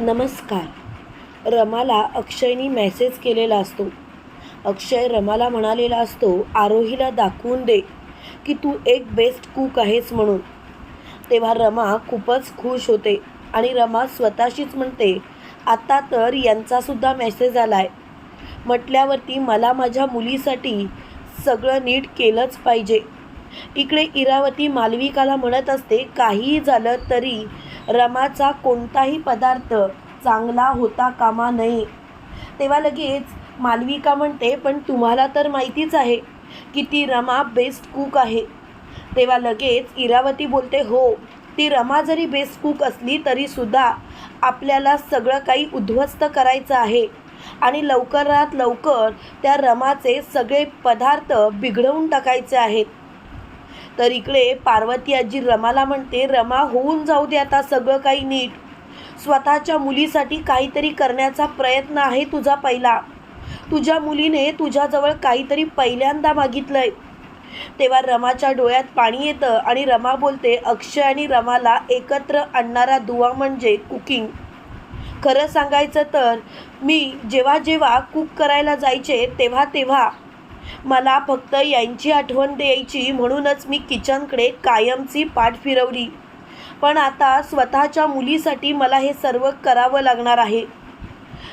नमस्कार. रमाला अक्षयनी मेसेज केलेला असतो. अक्षय रमाला म्हणालेला असतो आरोहीला दाखवून दे की तू एक बेस्ट कुक आहेस म्हणून. तेव्हा रमा खूपच खुश होते आणि रमा स्वतःशीच म्हणते आता तर यांचासुद्धा मेसेज आला आहे म्हटल्यावरती मला माझ्या मुलीसाठी सगळं नीट केलंच पाहिजे. इकडे इरावती मालविकाला म्हणत असते काहीही झालं तरी रमाचा कोणताही पदार्थ चांगला होता कामा नये. तेव्हा लगेच मालविका म्हणते पण तुम्हाला तर माहितीच आहे की ती रमा बेस्ट कुक आहे. तेव्हा लगेच इरावती बोलते हो ती रमा जरी बेस्ट कुक असली तरीसुद्धा आपल्याला सगळं काही उद्ध्वस्त करायचं आहे आणि लवकरात लवकर त्या रमाचे सगळे पदार्थ बिघडवून टाकायचे आहेत. तर इकडे पार्वती आजी रमाला म्हणते रमा होऊन जाऊ दे आता सगळं काही नीट. स्वतःच्या मुलीसाठी काहीतरी करण्याचा प्रयत्न आहे तुझा पहिला. तुझ्या मुलीने तुझ्याजवळ काहीतरी पहिल्यांदा मागितलंय. तेव्हा रमाच्या डोळ्यात पाणी येतं आणि रमा बोलते अक्षय आणि रमाला एकत्र आणणारा दुवा म्हणजे कुकिंग. खरं सांगायचं तर मी जेव्हा जेव्हा कुक करायला जायचे तेव्हा तेव्हा मला फक्त यांची आठवण द्यायची म्हणूनच मी किचनकडे कायमची पाठ फिरवली. पण आता स्वतःच्या मुलीसाठी मला हे सर्व करावं लागणार आहे.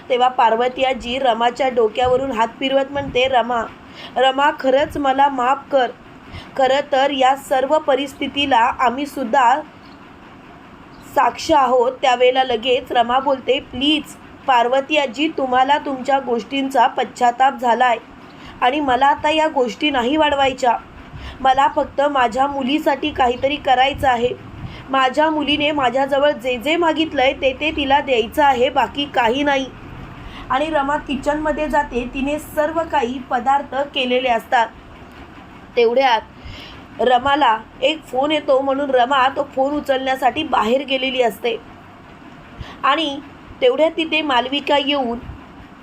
तेव्हा पार्वती आजी रमाच्या डोक्यावरून हात फिरवत म्हणते रमा रमा खरंच मला माफ कर. खरं तर या सर्व परिस्थितीला आम्ही सुद्धा साक्ष आहोत. त्यावेळेला लगेच रमा बोलते प्लीज पार्वती आजी तुम्हाला तुमच्या गोष्टींचा पश्चाताप झाला आहे आणि मला आता या गोष्टी नाही वाढवायच्या. मला फक्त माझ्या मुलीसाठी काहीतरी करायचं आहे. माझ्या मुलीने माझ्याजवळ जे जे मागितलं आहे ते ते तिला द्यायचं आहे बाकी काही नाही. आणि रमा किचनमध्ये जाते तिने सर्व काही पदार्थ केलेले असतात. तेवढ्यात रमाला एक फोन येतो म्हणून रमा तो फोन उचलण्यासाठी बाहेर गेलेली असते. आणि तेवढ्यात तिथे मालविका येऊन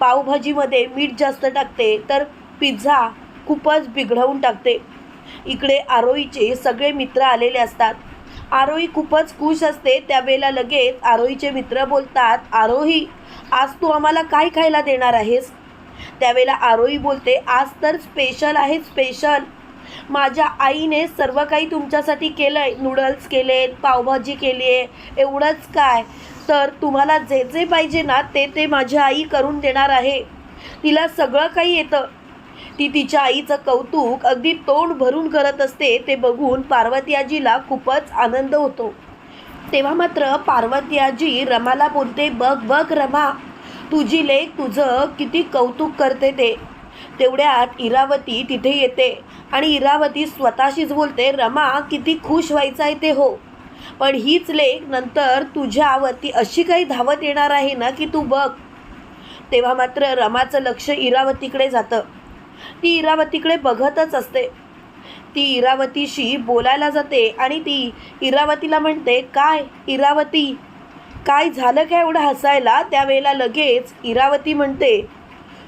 पावभाजीमध्ये मीठ जास्त टाकते तर पिझ्झा खूपच बिघडवून टाकते. इकडे आरोईचे सगळे मित्र आलेले असतात. आरोही खूपच खुश असते त्यावेळेला लगेच आरोहीचे मित्र बोलतात आरोही आज तू आम्हाला काय खायला देणार आहेस? त्यावेळेला आरोही बोलते आज तर स्पेशल आहे स्पेशल माझ्या आईने सर्व काही तुमच्यासाठी केलं आहे नूडल्स केलेत पावभाजी केली आहे एवढंच काय. तर तुम्हाला जे जे पाहिजे ना ते ते माझी आई करून देणार आहे. तिला सगळं काही येतं. ती तिच्या आईचं कौतुक अगदी तोंड भरून करत असते ते बघून पार्वती आजीला खूपच आनंद होतो. तेव्हा मात्र पार्वती आजी रमाला बोलते बघ बघ रमा तुझी लेख तुझं किती कौतुक करते ते. तेवढ्यात इरावती तिथे येते आणि इरावती स्वतःशीच बोलते रमा किती खुश व्हायचं आहे ते हो. पण हीच लेख नंतर तुझ्यावरती अशी काही धावत येणार आहे ना की तू बघ. तेव्हा मात्र रमाचं लक्ष इरावतीकडे जातं. ती इरावतीकडे बघतच असते. ती इरावतीशी बोलायला जाते आणि ती इरावतीला म्हणते काय इरावती? काय झालं काय एवढं हसायला? त्यावेळेला लगेच इरावती म्हणते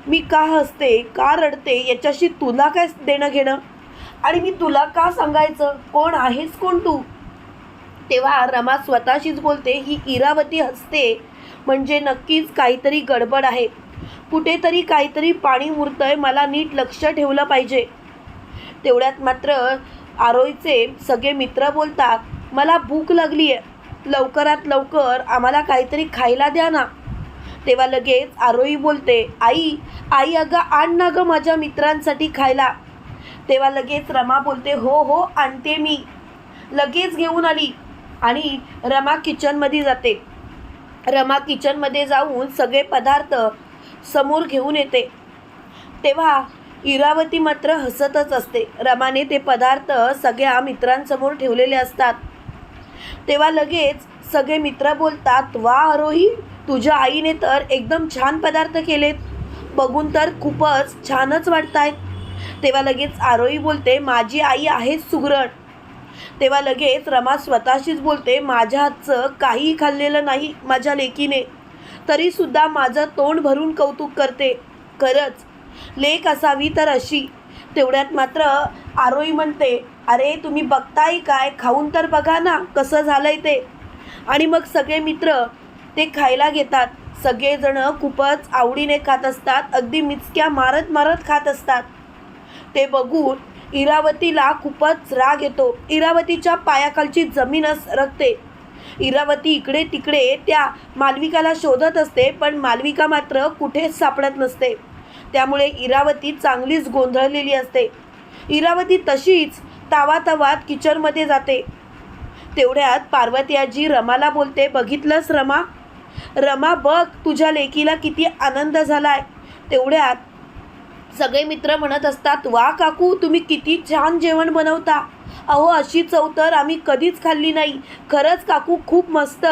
मी का हसते? का रडते? याच्याशी तुला काय देणं घेणं? आणि मी तुला का सांगायचं? कोण आहेस कोण तू? तेव्हा रमा स्वतःशीच बोलते ही इरावती हसते. म्हणजे नक्कीच काहीतरी गडबड आहे. कुठेतरी काहीतरी पाणी मुरतंय मला नीट लक्ष ठेवलं पाहिजे. तेवढ्यात मात्र आरोईचे सगळे मित्र बोलतात मला भूक लागली आहे लवकरात लवकर आम्हाला काहीतरी खायला द्या ना. तेव्हा लगेच आरोई बोलते आई आई अगं आण ना गं माझ्या मित्रांसाठी खायला. तेव्हा लगेच रमा बोलते हो हो आणते मी. लगेच घेऊन आली आणि रमा किचनमध्ये जाते. रमा किचनमध्ये जाऊन सगळे पदार्थ समोर घेऊन येते. तेव्हा इरावती मात्र हसतच असते. रमाने ते पदार्थ सगळ्या मित्रांसमोर ठेवलेले असतात. तेव्हा लगेच सगळे मित्र बोलतात वा आरोही तुझ्या आईने तर एकदम छान पदार्थ केलेत. बघून तर खूपच छानच वाटत आहेत तेव्हा लगेच आरोही बोलते माझी आई आहेच सुगरण तेव्हा लगेच रमा स्वतःशीच बोलते माझ्या हातचं काहीही खाल्लेलं नाही माझ्या लेकीने. तरीसुद्धा माझं तोंड भरून कौतुक करते. खरंच लेक असावी तर अशी. तेवढ्यात मात्र आरोही म्हणते अरे तुम्ही बघताय काय? खाऊन तर बघा ना कसं झालंय ते. आणि मग सगळे मित्र ते खायला घेतात. सगळेजण खूपच आवडीने खात असतात. अगदी मिचक्या मारत मारत खात असतात. ते बघून इरावतीला खूपच राग येतो. इरावतीच्या पायाखालची जमीनच रगते. इरावती इकडे तिकडे त्या मालविकाला शोधत असते पण मालविका मात्र कुठेच सापडत नसते. त्यामुळे इरावती चांगलीच गोंधळलेली असते. इरावती तशीच तावातावात किचनमध्ये जाते. तेवढ्यात पार्वती आजी रमाला बोलते बघितलंस रमा? रमा बघ तुझ्या लेकीला किती आनंद झालाय. तेवढ्यात सगळे मित्र म्हणत असतात वा काकू तुम्ही किती छान जेवण बनवता. अहो अशी चव तर आम्ही कधीच खाल्ली नाही. खरंच काकू खूप मस्त.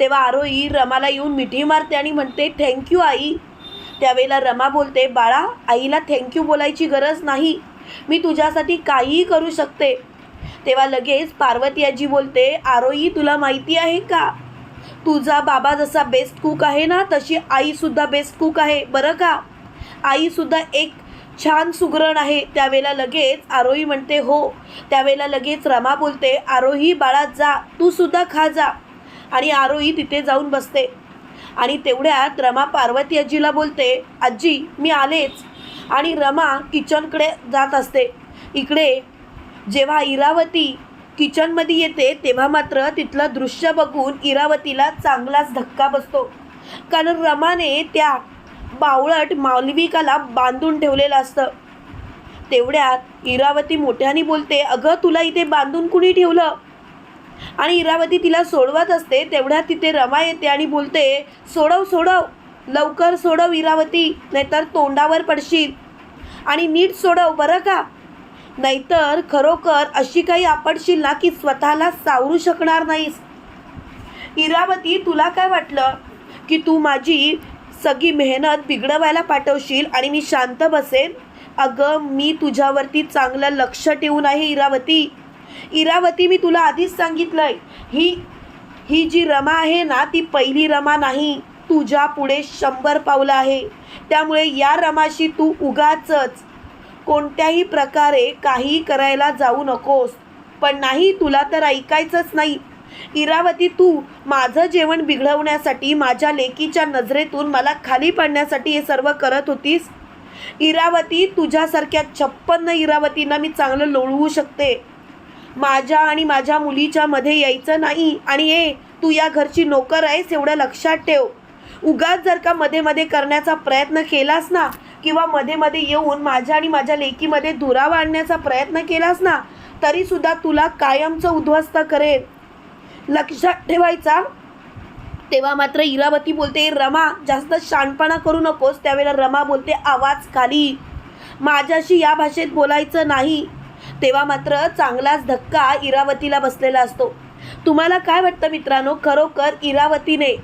तेव्हा आरोही रमाला येऊन मिठी मारते आणि म्हणते थँक्यू आई. त्यावेळेला रमा बोलते बाळा आईला थँक्यू बोलायची गरज नाही. मी तुझ्यासाठी काहीही करू शकते. तेव्हा लगेच पार्वती आजी बोलते आरोही तुला माहिती आहे का? तुझा बाबा जसा बेस्ट कुक आहे ना तशी आईसुद्धा बेस्ट कुक आहे. बरं का? आईसुद्धा एक छान सुगरण आहे. त्यावेळेला लगेच आरोही म्हणते हो. त्यावेळेला लगेच रमा बोलते आरोही बाळा जा. तू सुद्धा खा जा. आणि आरोही तिथे जाऊन बसते. आणि तेवढ्यात रमा पार्वती आजीला बोलते आजी मी आलेच. आणि रमा किचनकडे जात असते. इकडे जेव्हा इरावती किचनमध्ये येते तेव्हा मात्र तिथलं दृश्य बघून इरावतीला चांगलाच धक्का बसतो. कारण रमाने त्या बावळट मालविकाला बांधून ठेवलेलं असतं. तेवढ्यात इरावती मोठ्याने बोलते अगं तुला इथे बांधून कुणी ठेवलं? आणि इरावती तिला सोडवत असते तेवढ्यात तिथे रमा येते आणि बोलते सोडव सोडव लवकर सोडव इरावती नाहीतर तोंडावर पडशील. आणि नीट सोडव बरं का? नाहीतर खरोखर अशी काही आपडशील ना की स्वतःला सावरू शकणार नाहीस. इरावती तुला काय वाटलं की तू माझी सगळी मेहनत बिघडवायला पाठवशील आणि मी शांत बसेन. अगं मी तुझ्यावरती चांगलं लक्ष ठेवून आहे इरावती. इरावती मी तुला आधीच सांगितलंय. ही ही जी रमा आहे ना ती पहिली रमा नाही. तुझ्या पुढे शंभर पावलं आहे. त्यामुळे या रमाशी तू उगाचच कोणत्याही प्रकारे काही करायला जाऊ नकोस. पण नाही तुला तर ऐकायचंच नाही. इरावती तू माझं जेवण बिघडवण्यासाठी माझ्या लेकीच्या नजरेतून मला खाली पाडण्यासाठी हे सर्व करत होतीस? इरावती तुझ्यासारख्या छप्पन्न इरावतींना मी चांगलं लोळवू शकते. माझ्या आणि माझ्या मुलीच्या मध्ये यायचं नाही आणि ए तू या घरची नोकर आहेस एवढं लक्षात ठेव. उगाच जर का मध्ये मध्ये करण्याचा प्रयत्न केलास ना किंवा मध्ये मध्ये येऊन माझ्या आणि माझ्या लेकीमध्ये धुरावा आणण्याचा प्रयत्न केलास ना तरीसुद्धा तुला कायमचं उद्ध्वस्त करेल लक्षात ठेवायचा. तेव्हा मात्र इरावती बोलते रमा जास्त शानपणा करू नकोस. त्यावेळेला रमा बोलते आवाज खाली. माझ्याशी या भाषेत बोलायचं नाही. तेव्हा मात्र चांगलाच धक्का इरावतीला बसलेला असतो. तुम्हाला काय वाटतं मित्रांनो? खरोखर इरावतीने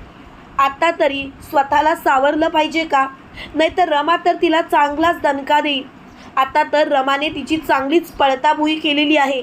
आता तरी स्वतःला सावरलं पाहिजे का? नाहीतर रमा तर तिला चांगलाच दणका देईल. आता तर रमाने तिची चांगलीच पळताभुई केलेली आहे.